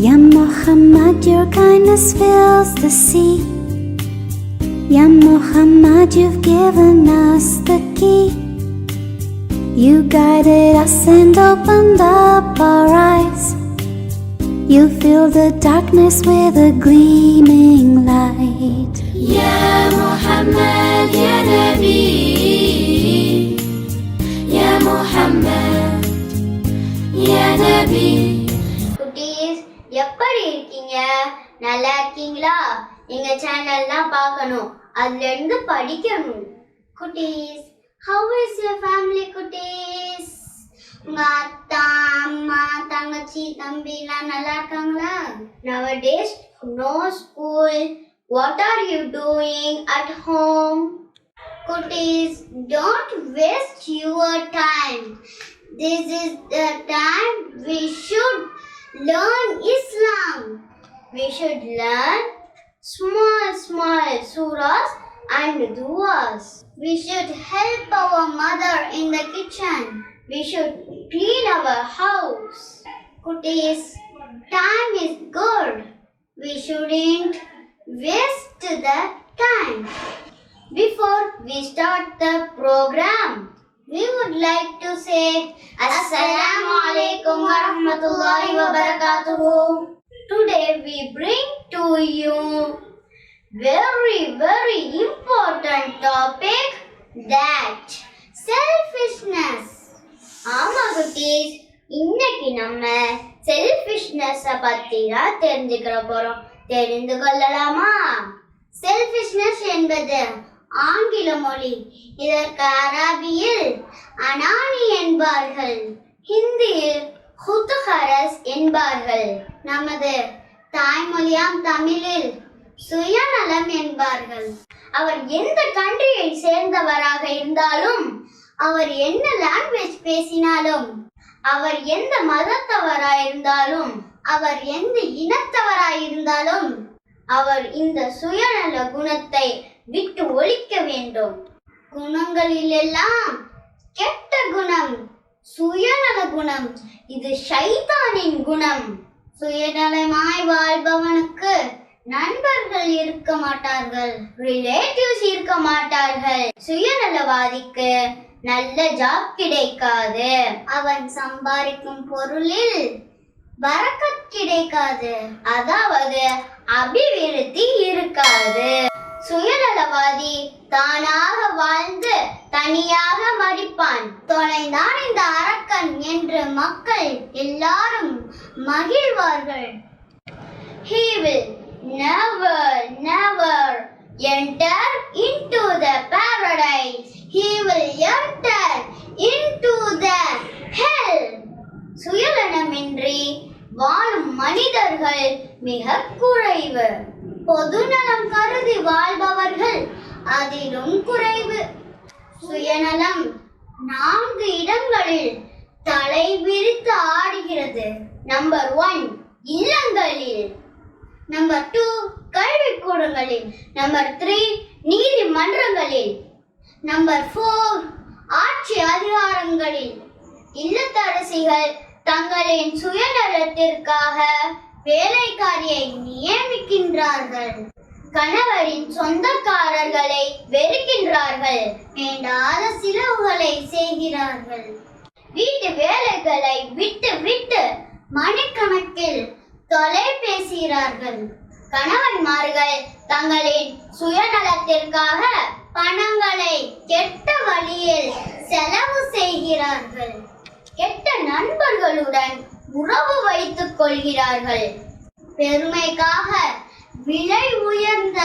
Ya Muhammad, your kindness fills the sea. Ya Muhammad, you've given us the key. You guided us and opened up our eyes. You fill the darkness with a gleaming எங்க சேனல்லாம் பார்க்கணும் அதுல இருந்து படிக்கணும் குட்டீஸ் how is your family குட்டீஸ் உங்க அத்தா அம்மா தங்கச்சி தம்பிலாம் நல்லா இருக்காங்களா nowadays no school what are you doing at home குட்டீஸ் don't waste your time this is the time we should learn Islam. We should learn small, small surahs and duas. We should help our mother in the kitchen. We should clean our house. Kutis, time is good. We shouldn't waste the time. Before we start the program, we would like to say Assalamu alaikum wa rahmatullahi wa barakatuhu. Today we bring to you. Very very important topic that selfishness. ஆமா குட்டீஸ் இன்னைக்கு நம்ம selfishness பத்தி தான் தெரிஞ்சுக்கிற போறோம். தெரிந்து கொள்ளலாமா? செல்ஃபிஷ்னஸ் என்பது ஆங்கில மொழி இதற்கு அரபியில் அனானி என்பார்கள். ஹிந்தியில் ஹுத்துஹரஸ் என்பார்கள். நமது தாய்மொழியாம் தமிழில் சுயநலம் என்பார்கள். அவர் எந்த கண்ட்ரியை சேர்ந்தவராக இருந்தாலும் அவர் என்ன லாங்குவேஜ் பேசினாலும் அவர் எந்த மதத்தவராய் இருந்தாலும் அவர் எந்த இனத்தவராய் இருந்தாலும் அவர் இந்த சுயநல குணத்தை விட்டு ஒழிக்க வேண்டும். குணங்களிலெல்லாம் கெட்ட குணம் சுயநல குணம் இது சைதானின் குணம். சுயநலமாய் வாழ்பவனுக்கு நண்பர்கள் இருக்க மாட்டார்கள் ரிலேட்டிவ்ஸ் இருக்க மாட்டார்கள். சுயநலவாதிக்கு நல்ல ஜாப் கிடைக்காது. அவன் சம்பாதிக்கும் பொருளில் வரக்கத் கிடைக்காது. அதாவது அபிவிருத்தி இருக்காது. சுயநலவாதி தானாக வாழ்ந்து தனியாக மறிப்பான் தொலைந்தான் இந்த அரக்கன் என்று மக்கள் எல்லாரும் மகிழ்வார்கள் He will never, never enter into the paradise. He will enter into the hell. சுயநலமின்றி வாழும் மனிதர்கள் மிக குறைவு பொதுநலம் கருதி வாழ்பவர்கள் அதிலும் குறைவு. சுயநலம் நான்கு இடங்களில் தலை விரித்து ஆடுகிறது. நம்பர் ஒன் இல்லங்களில். நம்பர் டூ கல்விக்கூடங்களில். நம்பர் த்ரீ நீதிமன்றங்களில். நம்பர் ஃபோர் ஆட்சி அதிகாரங்களில். இல்லத்தரசிகள் தங்களின் சுயநலத்திற்காக வேலைக்காரியை நியமிக்கின்றார்கள். கணவரின் சொந்தக்காரர்களை வெறுக்கின்றார்கள். வேண்டாத சிலவுகளை செய்கிறார்கள். வீட்டு வேலைகளை விட்டு விட்டு மணிக்கணக்கில் தொலை பேசுகிறார்கள் கணவன்மார்கள் தங்களின் சுயநலத்திற்காக பணங்களை கெட்ட வழியில் செலவு செய்கிறார்கள். கெட்ட நண்பர்களுடன் உறவு வைத்துக் கொள்கிறார்கள். பெருமைக்காக விலை உயர்ந்த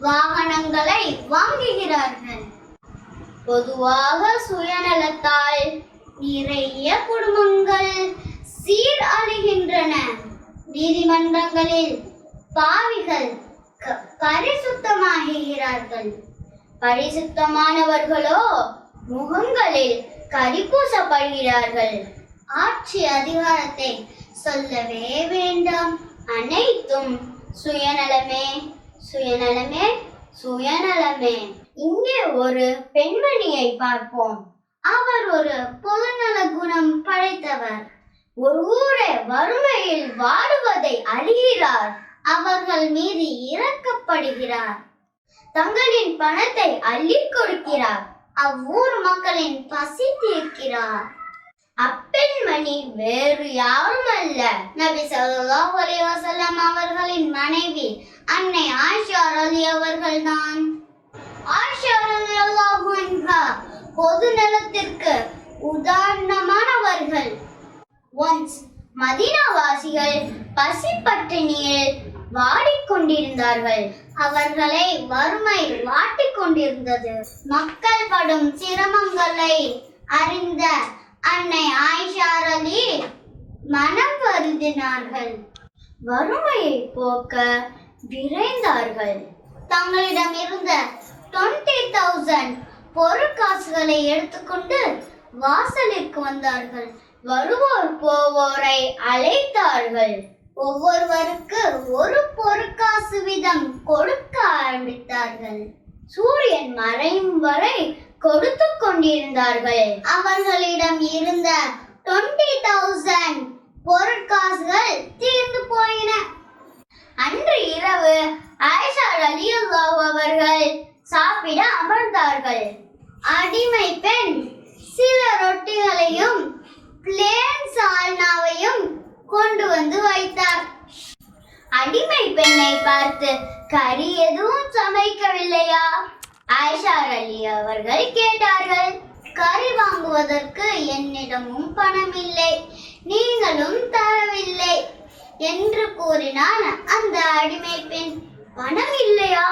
வாகனங்களை வாங்குகிறார்கள். பொதுவாக சுயநலத்தால் நிறைய குடும்பங்கள் சீர் சீரழிகின்றன நீதிமன்றங்களில் பாவிகள் க- பரிசுத்தமாகுகிறார்கள். பரிசுத்தமானவர்களோ முகங்களில் கரிபூசப்படுகிறார்கள் ஆட்சி அதிகாரத்தை சொல்லவே வேண்டாம். அனைத்தும் சுயநலமே சுயநலமே சுயநலமே. இங்கே ஒரு பெண்மணியை பார்ப்போம். அவர் ஒரு பொதுநல குணம் படைத்தவர். ஒரு ஊரே வறுமையில் வாடுவதை அழிகிறார். அவர்கள் மீது இறக்கப்படுகிறார் தங்களின் பணத்தை அள்ளி கொடுக்கிறார். அவ்வூர் மக்களின் பசி தீர்க்கிறார். அப்பெண்மணி வேறு யாரும் அல்ல. நபி ஸல்லல்லாஹு அலி வஸல்லம் அவர்களின் மனைவி அன்னை ஆஷா அலி அவர்கள் தான் ஆஷா அன்ஹா பொது நலத்திற்கு உதாரணமானவர்கள். ஒன்ஸ் மதினாவாசிகள் பசி பட்டினியில் வாடிக்கொண்டிருந்தார்கள். அவர்களை வறுமை வாட்டிக் கொண்டிருந்தது மக்கள் படும் சிரமங்களை அறிந்த அன்னை ஆயிஷா அலி மனம் வருந்தினார்கள் வறுமையை போக்க விரைந்தார்கள். தங்களிடம் இருந்த டுவெண்ட்டி தௌசண்ட் பொருட்காசுகளை எடுத்துக்கொண்டு வாசலிற்கு வந்தார்கள். வருவோர் போவோரை அழைத்தார்கள். ஒவ்வொருவருக்கு ஒரு பொருட்காசு வீதம் கொடுக்க ஆரம்பித்தார்கள். சூரியன் மறையும் வரை கொடுத்து கொண்டிருந்தார்கள். அவர்களிடம் இருந்த டுவெண்ட்டி தௌசண்ட் பொருட்காசுகள் தீர்ந்து போயின. அன்று இரவு ஆயிஷா ரலியல்லாஹு அவர்கள் சாப்பிட அமர்ந்தார்கள். அடிமை பெண் சில ரொட்டிகளையும் பிளேன் சால்னாவையும் கொண்டு வந்து வைத்தார். அடிமை பெண்ணை பார்த்து கறி எதுவும் சமைக்கவில்லையா? ஆயிஷா அலி அவர்கள் கேட்டார்கள் கறி வாங்குவதற்கு என்னிடமும் பணம் இல்லை நீங்களும் தரவில்லை என்று கூறினான் அந்த அடிமை பெண். பணம் இல்லையா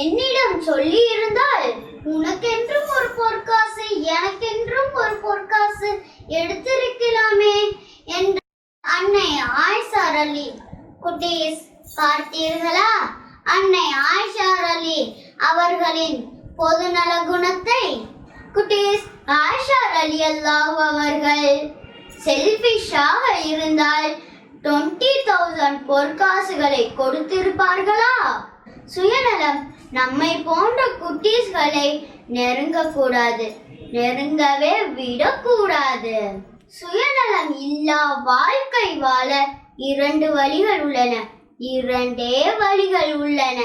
என்னிடம் சொல்லி இருந்தால் உனக்கென்றும் ஒரு பொற்காசு எனக்கென்றும் ஒரு பொற்காசு எடுத்திருக்கலாமே என்று அன்னை ஆயிஷார் அலி குட்டீஸ் பார்த்தீர்களா? அன்னை ஆயிஷார் அலி அவர்களின் பொதுநல குணத்தை குட்டீஸ் ஆயிஷா அலி அல்லாஹ் அவர்கள் செல்ஃபிஷாக இருந்தால் டுவெண்ட்டி தௌசண்ட் பொற்காசுகளை கொடுத்திருப்பார்களா? சுயநலம் நம்மை போன்ற குட்டீஸ்களை நெருங்கக்கூடாது நெருங்கவே விடக்கூடாது. சுயநலம் இல்லா வாழ்க்கை வாழ இரண்டு வழிகள் உள்ளன இரண்டே வழிகள் உள்ளன.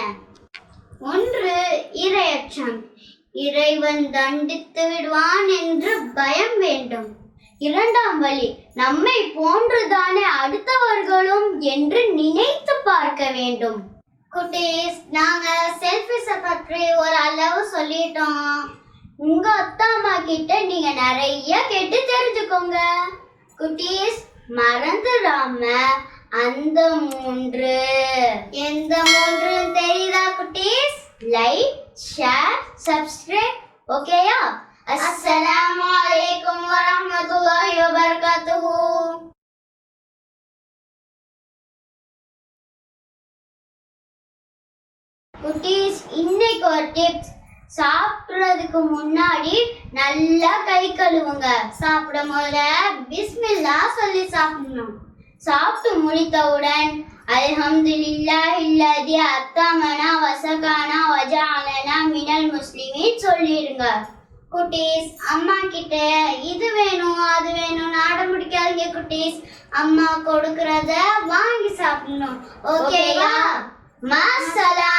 ஒன்று இரையச்சம். இறைவன் தண்டித்து விடுவான் என்று பயம் வேண்டும். இரண்டாம் வழி நம்மை போன்றுதானே அடுத்தவர்களும் என்று நினைத்து பார்க்க வேண்டும். குட்டீஸ் நாங்க செல்ஃபிஸ பற்றி ஒரு அளவு சொல்லிட்டோம். உங்க அத்தா அம்மா கிட்ட நீங்க நிறைய கேட்டு தெரிஞ்சுக்கோங்க. குட்டீஸ் மறந்துடாம அந்த மூன்று. எந்த மூன்று தெரியுதா குட்டீஸ்? லைக் ஷேர் சப்ஸ்கிரைப் ஓகேயா அஸ்ஸலாமு அலைக்கும் வரஹ்மத்துல்லாஹி வபரகாத்துஹு. குட்டீஸ் இன்னைக்கு ஒரு டிப்ஸ் சாப்பிட்றதுக்கு முன்னாடி நல்லா கை கழுவுங்க. சாப்பிடும் போது பிஸ்மில்லா சொல்லி சாப்பிடணும். சாப்பிட்டு முடித்தவுடன் அல்ஹம்துலில்லாஹ் இல்லதி அத்தாமனா வசகானா வஜாலனா மினல் முஸ்லிமின் சொல்லிடுங்க குட்டீஸ் அம்மா கிட்ட இது வேணும் அது வேணும் நாடம் பிடிக்காதீங்க குட்டீஸ். அம்மா கொடுக்கறத வாங்கி சாப்பிடணும். ஓகேவா? மாசலாம்